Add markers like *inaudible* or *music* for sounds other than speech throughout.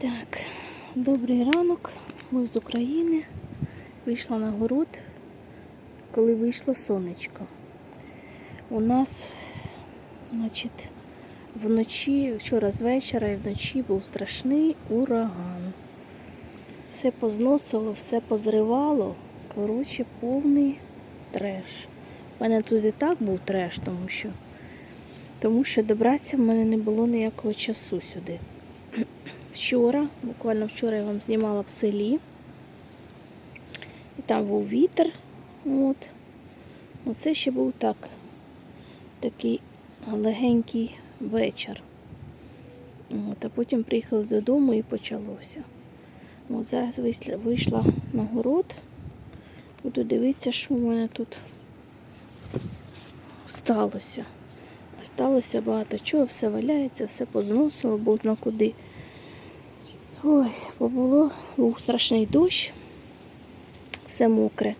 Так, добрий ранок. Ми з України. Вийшла на город, коли вийшло сонечко. У нас, значить, вночі, вчора з вечора і вночі був страшний ураган. Все позносило, все позривало. Коротше, повний треш. У мене тут і так був треш, тому що, тому що добратися в мене не було ніякого часу сюди вчора, буквально вчора я вам знімала в селі. І там був вітер. От. Оце ще був так. Такий легенький вечір. От, а потім приїхали додому і почалося. От зараз вийшла, вийшла на город. Буду дивитися, що в мене тут сталося. Сталося багато чого, все валяється, все позносило, бо зна куди. Ой, бо було, був страшний дощ, все мокре.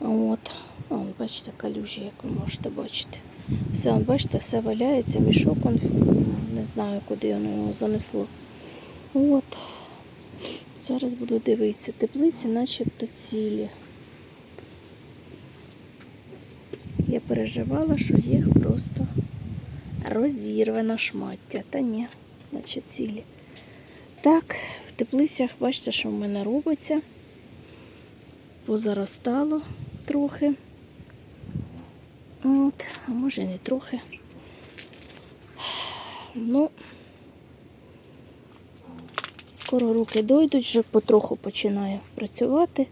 От, О, бачите, калюжі, як ви можете бачити. Все, бачите, все валяється, мішок, он, не знаю, куди воно його занесло. От. Зараз буду дивитися. Теплиці начебто цілі. Я переживала, що їх просто розірве на шмаття. Та ні, наче цілі. Так, в теплицях бачите, що в мене робиться. Позаростало трохи. От, а може не трохи. Ну, скоро руки дойдуть, вже потроху починаю працювати.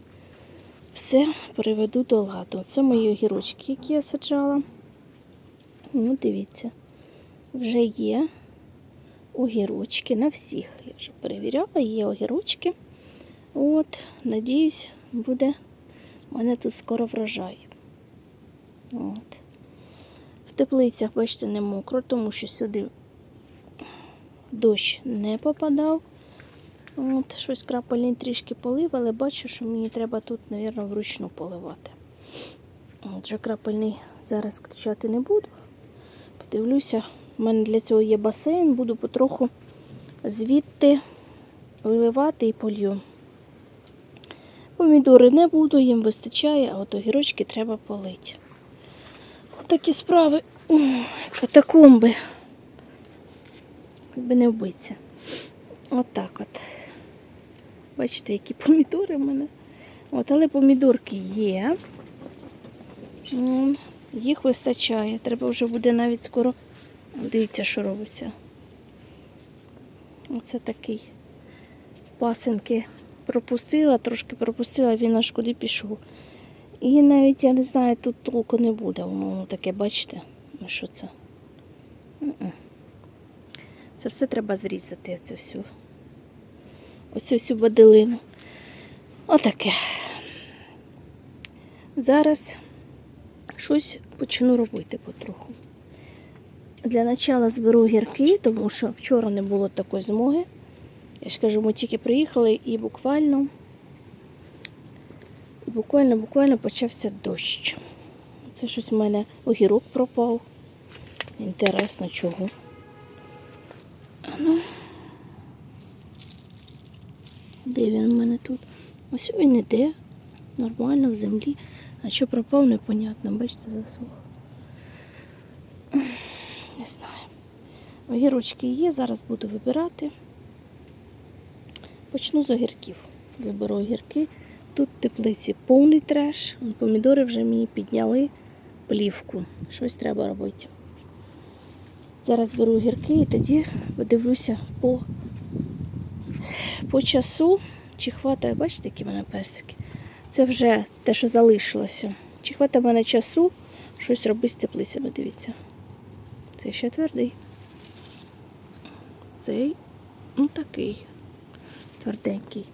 Все приведу до ладу. Це мої огірочки, які я саджала. Ну, дивіться, вже є огірочки на всіх. Я вже перевіряла, є огірочки. От, надіюсь, буде у мене тут скоро врожай. От. В теплицях, бачите, не мокро, тому що сюди дощ не попадав. От, щось крапельний трішки полив, але бачу, що мені треба тут, мабуть, вручну поливати. От, вже крапельний зараз включати не буду. Подивлюся, у мене для цього є басейн, буду потроху звідти виливати і полью. Помідори не буду, їм вистачає, а от огірочки треба полити. Такі справи. Катакомби. Якби не вбиться. Отак от, от. Бачите, які помідори в мене. От, але помідорки є. Їх вистачає. Треба вже буде навіть скоро. Дивіться, що робиться. Оце такий пасенки пропустила, трошки пропустила, він аж куди пішов. І навіть я не знаю, тут толку не буде. Воно, таке, бачите, Ну, що це? Це все треба зрізати, оцю всю. Оцю всю баделину. Отаке. Зараз щось почну робити потроху. Для начала зберу гірки, тому що вчора не було такої змоги. Я ж кажу, ми тільки приїхали і буквально, і буквально, буквально почався дощ. Це щось в мене огірок пропав. Інтересно, чого. Ну. Де він у мене тут? Ось він іде. Нормально в землі. А що пропав, непонятно. Бачите, засух. Не знаю. Огірочки є, зараз буду вибирати. Почну з огірків. Виберу огірки. Тут в теплиці повний треш. Помідори вже мені підняли плівку. Щось треба робити. Зараз беру огірки і тоді подивлюся по, по часу, чи хватає, бачите, які в мене персики. Це вже те, що залишилося. Чи хватає в мене часу щось робити з теплицями, дивіться. Цей ще твердий. Цей, ну такий, тверденький.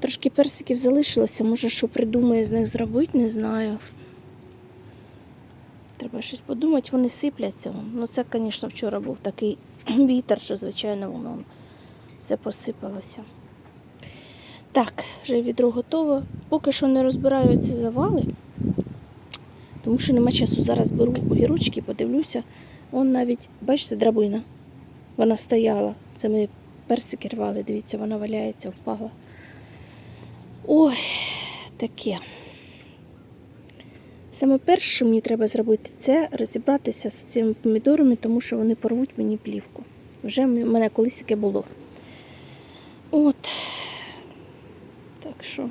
Трошки персиків залишилося, може, що придумає з них зробити, не знаю. Треба щось подумати, вони сипляться. Ну це, звісно, вчора був такий *clears throat* вітер, що, звичайно, воно все посипалося. Так, вже відро готово. Поки що не розбираю ці завали, тому що нема часу. Зараз беру огірочки, подивлюся. Он навіть, бачите, драбина. Вона стояла. Це ми персики рвали, дивіться, вона валяється, впала. Ой, таке. Саме перше, що мені треба зробити, це розібратися з цими помідорами, тому що вони порвуть мені плівку. Вже в мене колись таке було. От. Так що.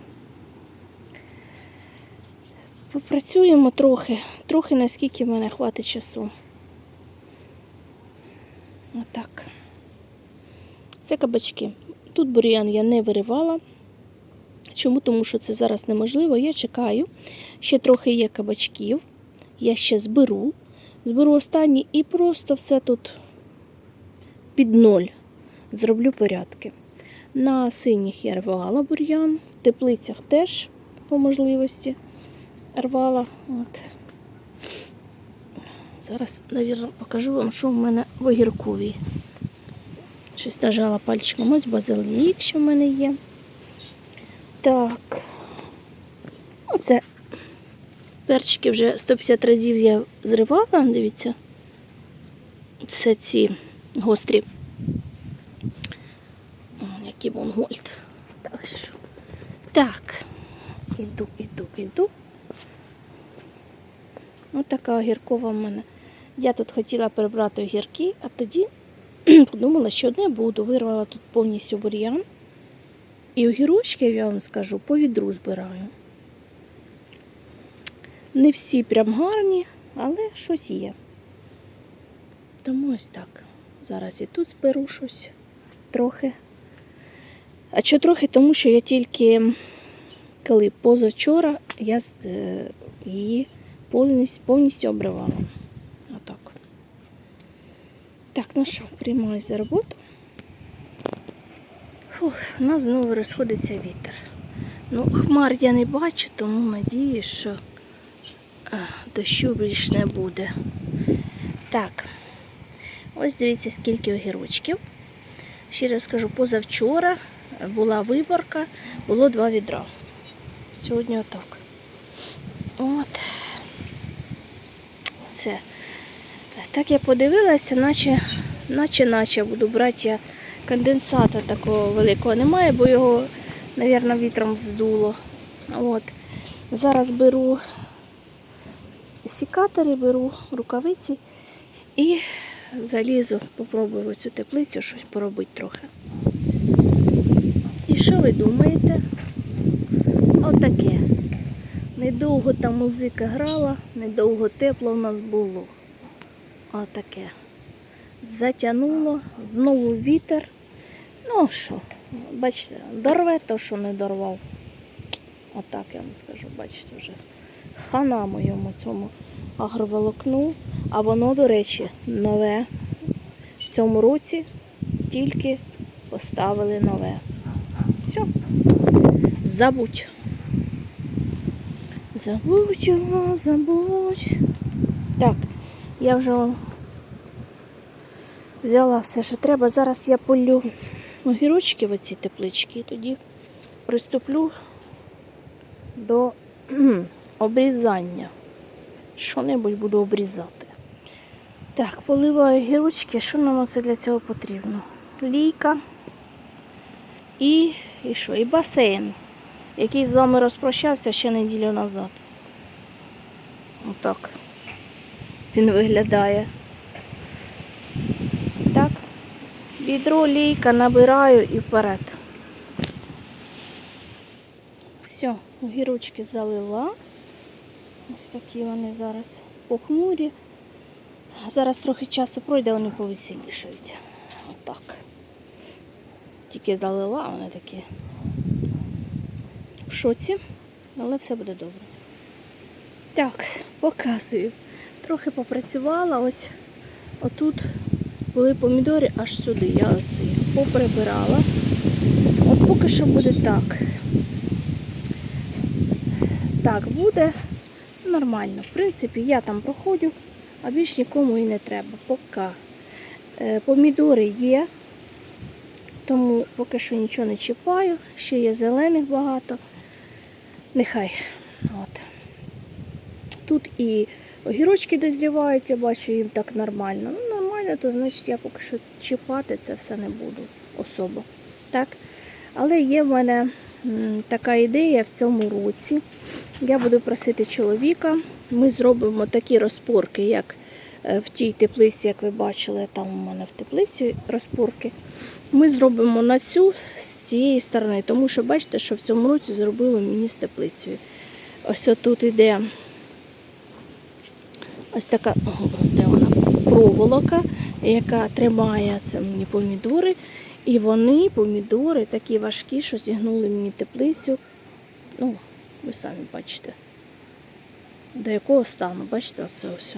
Попрацюємо трохи, трохи наскільки в мене хватить часу. Отак. Це кабачки. Тут бур'ян я не виривала. Чому? Тому що це зараз неможливо. Я чекаю. Ще трохи є кабачків. Я ще зберу. Зберу останні і просто все тут під ноль. Зроблю порядки. На синіх я рвала бур'ян, в теплицях теж по можливості рвала. От. Зараз, навірно, покажу вам, що в мене в огірковій. Щось нажала пальчиком. Ось базилік, що в мене є. Так. Оце перчики вже 150 разів я зривала, дивіться. Це ці гострі. Який монгольд. Так що. Так. Іду, іду, іду. Ось така огіркова в мене. Я тут хотіла прибрати огірки, а тоді *clears throat* подумала, що не буду. Вирвала тут повністю бур'ян. І огірочки, я вам скажу, по відру збираю. Не всі прям гарні, але щось є. Тому ось так. Зараз і тут зберу щось трохи. А що трохи, тому що я тільки коли позавчора я е, її повністю обривала. Так, ну що, приймаюсь за роботу. Фух, у нас знову розходиться вітер. Ну, хмар я не бачу, тому надію, що е, дощу більш не буде. Так, ось дивіться, скільки огірочків. Ще раз скажу, позавчора була виборка, було два відра. Сьогодні отак. От. Все. Так я подивилася, наче, наче, наче буду брати я конденсата такого великого немає, бо його, мабуть, вітром здуло. От. Зараз беру сікатори, беру рукавиці і залізу, попробую цю теплицю щось поробити трохи. І що ви думаєте? Отаке. Недовго там музика грала, недовго тепло в нас було. Отаке. Затягнуло, знову вітер. Ну що, бачите, дорве то, що не дорвав. Отак я вам скажу, бачите вже. Хана моєму цьому агроволокну. А воно, до речі, нове. В цьому році тільки поставили нове. Все. Забудь. Забудь його, забудь. Я вже взяла все, що треба. Зараз я полю огірочки в оці теплички і тоді приступлю до *clears throat* обрізання. Що-небудь буду обрізати. Так, поливаю огірочки. Що нам оце для цього потрібно? Лійка і, і що? І басейн, який з вами розпрощався ще неділю назад. Отак. Він виглядає. Так. Відро, лійка набираю і вперед. Все, огірочки залила. Ось такі вони зараз похмурі. Зараз трохи часу пройде, вони повеселішають. Отак. Тільки залила, вони такі в шоці, але все буде добре. Так, показую. Трохи попрацювала, ось отут були помідори аж сюди. Я оце поприбирала. От поки що буде так. Так, буде нормально. В принципі, я там проходжу, а більш нікому і не треба. Поки Е, помідори є, тому поки що нічого не чіпаю. Ще є зелених багато. Нехай. От. Тут і огірочки дозрівають, я бачу їм так нормально. Ну, нормально то значить я поки що чіпати це все не буду особо. Так? Але є в мене така ідея в цьому році. Я буду просити чоловіка. Ми зробимо такі розпорки, як е, в тій теплиці, як ви бачили, там у мене в теплиці розпорки. Ми зробимо на цю з цієї сторони, тому що бачите, що в цьому році зробили мені з теплицею. Ось тут іде ось така де вона, проволока, яка тримає це мені помідори. І вони, помідори, такі важкі, що зігнули мені теплицю. Ну, ви самі бачите. До якого стану, бачите, оце ось.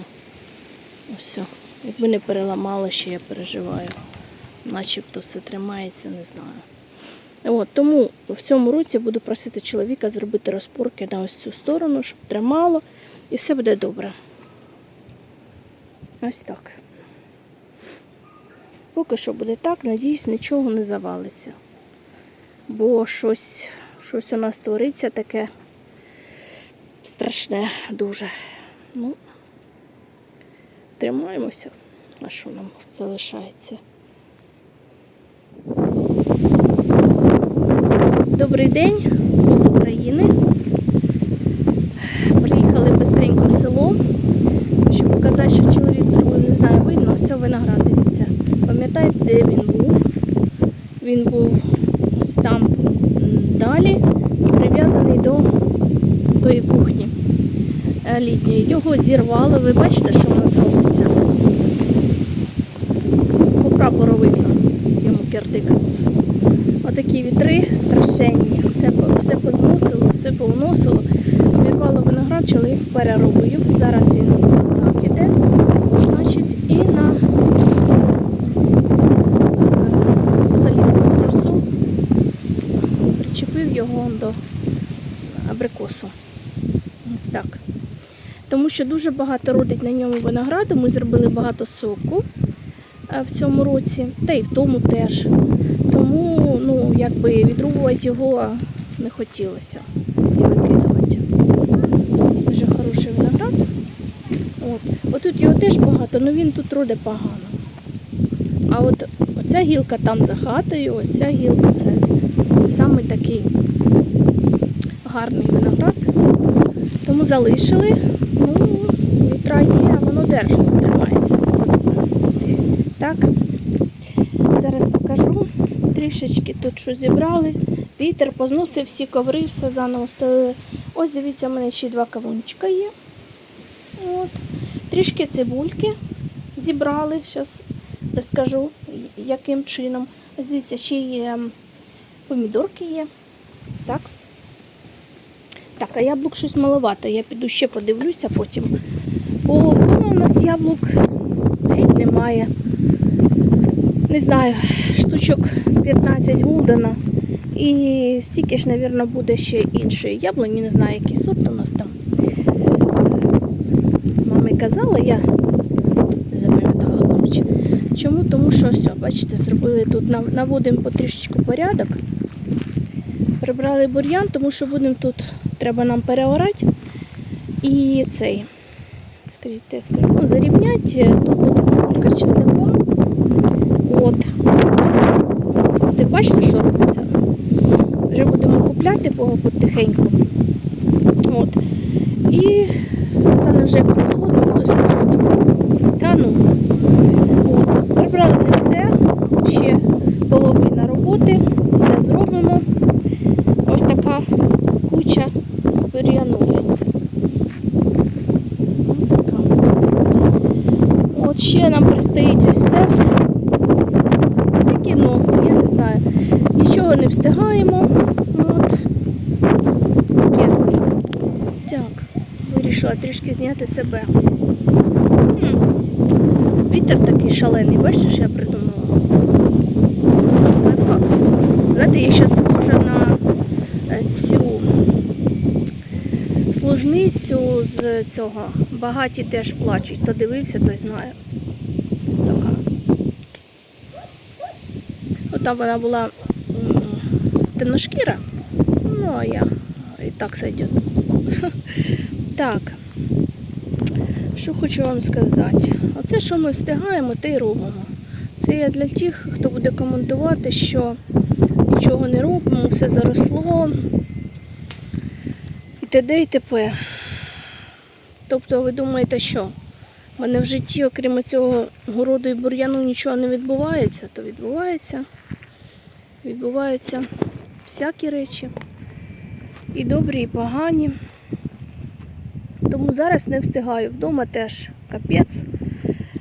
Ось. Якби не переламала, ще я переживаю. Начебто все тримається, не знаю. От, тому в цьому році буду просити чоловіка зробити розпорки на ось цю сторону, щоб тримало, і все буде добре. Ось так. Поки що буде так, надіюсь, нічого не завалиться. Бо щось, щось у нас твориться таке страшне дуже. Ну, тримаємося, а що нам залишається. Добрий день, з України. Приїхали бистренько в село, щоб показати, що чоловік зробив, не знаю, видно, все виноград дивіться. Пам'ятаєте, де він був? Він був ось там м, далі і прив'язаний до тої кухні е, літньої. Його зірвало. Ви бачите, що в нас робиться? По прапору видно йому кирдик. Отакі вітри страшенні, все, все позносило, все повносило. Обірвало виноград, чоловік переробив. Зараз він оце так іде. Значить, і на е, залізному тросу причепив його до абрикосу. Ось так. Тому що дуже багато родить на ньому винограду. Ми зробили багато соку е, в цьому році, та й в тому теж. Тому, ну, якби відрубувати його не хотілося і викидувати. Дуже хороший виноград. От. Отут його теж багато, але він тут роде погано. А от оця гілка там за хатою, ось ця гілка це саме такий гарний виноград. Тому залишили. Ну, вітра є, а воно держиться, тримається. Так, зараз покажу. Трішечки тут що зібрали. Вітер позносив всі коври, все заново стелили. Ось дивіться, в мене ще два кавунчика є. От. Трішки цибульки зібрали. Зараз розкажу, яким чином. Ось дивіться, ще є помідорки є. Так. Так, а яблук щось маловато. Я піду ще подивлюся потім. Бо вдома у нас яблук геть немає. Не знаю, штучок 15 гулдена. І стільки ж, мабуть, буде ще іншої яблуні, не знаю, який сорт у нас там. Мама казала, я не запам'ятала, коротше. Чому? Тому що все, бачите, зробили тут, наводимо потрішечку порядок. Прибрали бур'ян, тому що будемо тут, треба нам переорати. І цей, скажіть, ну, зарівняти, тут буде цибулька з чесником. От. Ти бачите, що робиться? Вже будемо купляти по- потихеньку. От. І стане вже холодно, буду слухати. Та ну. От. Прибрали не все, ще половина роботи, все зробимо. Ось така куча От ще нам предстоїть ось це все. Це кіно, я не знаю. Нічого не встигаємо. От. Таке. Так, вирішила трішки зняти себе. Вітер такий шалений, бачите, що я придумала? Лайфхак. Знаєте, я зараз схожа на е, цю служницю з цього. Багаті теж плачуть. Хто дивився, той знає. Така. От там вона була темношкіра. Ну, а я і так сойдет. *laughs* Так. Що хочу вам сказати? Оце, що ми встигаємо, те й робимо. Це я для тих, хто буде коментувати, що нічого не робимо, все заросло. Т.д. і т.п. Тобто ви думаєте, що в мене в житті, окрім цього городу і бур'яну, нічого не відбувається, то відбувається. Відбуваються всякі речі. І добрі, і погані. Тому зараз не встигаю. Вдома теж капець.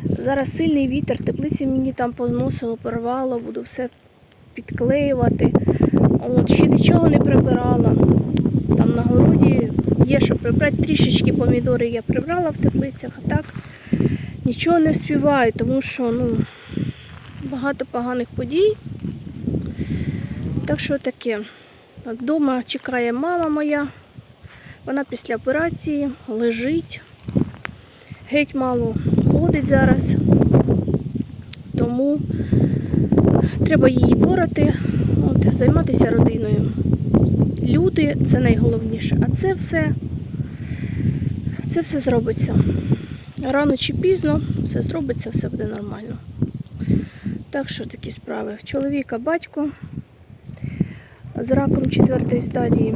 Зараз сильний вітер, теплиці мені там позносило, порвало, буду все підклеювати. От, ще нічого не прибирала. Там на городі є що прибрати. Трішечки помідори я прибрала в теплицях, а так нічого не вспіваю, тому що ну, багато поганих подій. Так що таке. Вдома чекає мама моя. Вона після операції лежить. Геть мало ходить зараз. Тому треба її борoti, от, займатися родиною. Люди це найголовніше. А це все, це все зробиться. Рано чи пізно все зробиться, все буде нормально. Так що такі справи. Чоловіка батько з раком четвертої стадії.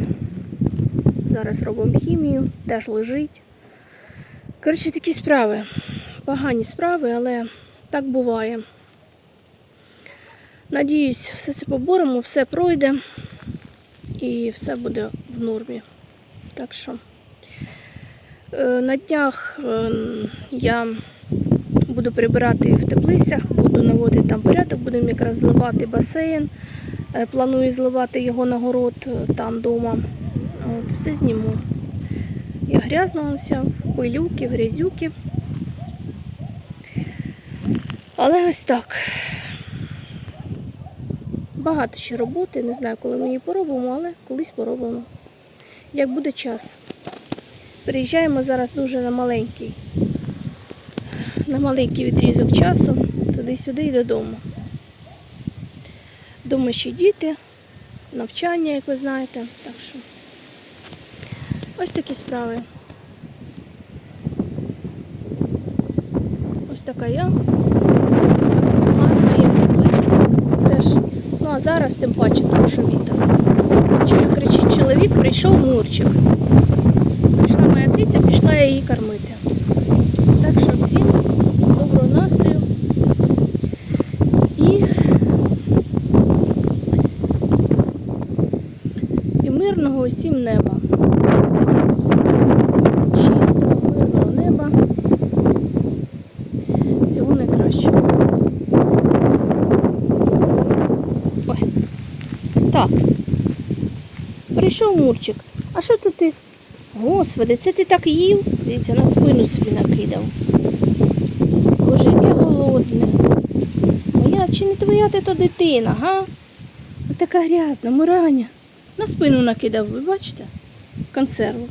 Зараз робимо хімію, теж лежить. Коротше, такі справи. Погані справи, але так буває. Надіюсь, все це поборемо, все пройде і все буде в нормі. Так що е, на днях е, я буду прибирати в теплицях, буду наводити там порядок, будемо якраз зливати басейн. Е, Планую зливати його на город там вдома. От, все зніму. Я грязна вся, в пилюки, в грязюки. Але ось так. Багато ще роботи, не знаю, коли ми її поробимо, але колись поробимо. Як буде час. Приїжджаємо зараз дуже на маленький, на маленький відрізок часу, туди-сюди і додому. Дома ще діти, навчання, як ви знаєте. Так що ось такі справи. Ось така я. Гарна є в теплиці. Теж. Ну а зараз тим паче, тому що вітер. Чую, кричить чоловік, прийшов Мурчик. Прийшла моя киця, пішла я її кормити. Так що всім доброго настрою. І, і мирного усім неба. Чистого, мирного неба. Всього найкращого. Ой. Так. Прийшов Мурчик. А що то ти? Господи, це ти так їв? Дивіться, на спину собі накидав. Боже, яке голодне. Моя чи не твоя ти то дитина, га? Така грязна, мураня. На спину накидав, ви бачите? Консерву.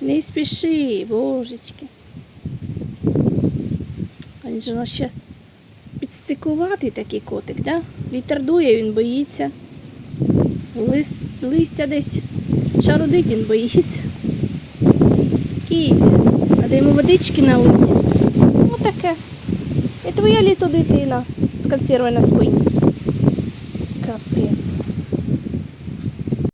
Не спіши, божечки. Він же нас ще підстикуватий такий котик, да? Вітер дує, він боїться. Лис, листя десь шарудить, він боїться. Кіця, треба йому водички налить. Отаке. І твоя літо дитина з консерви. Капець.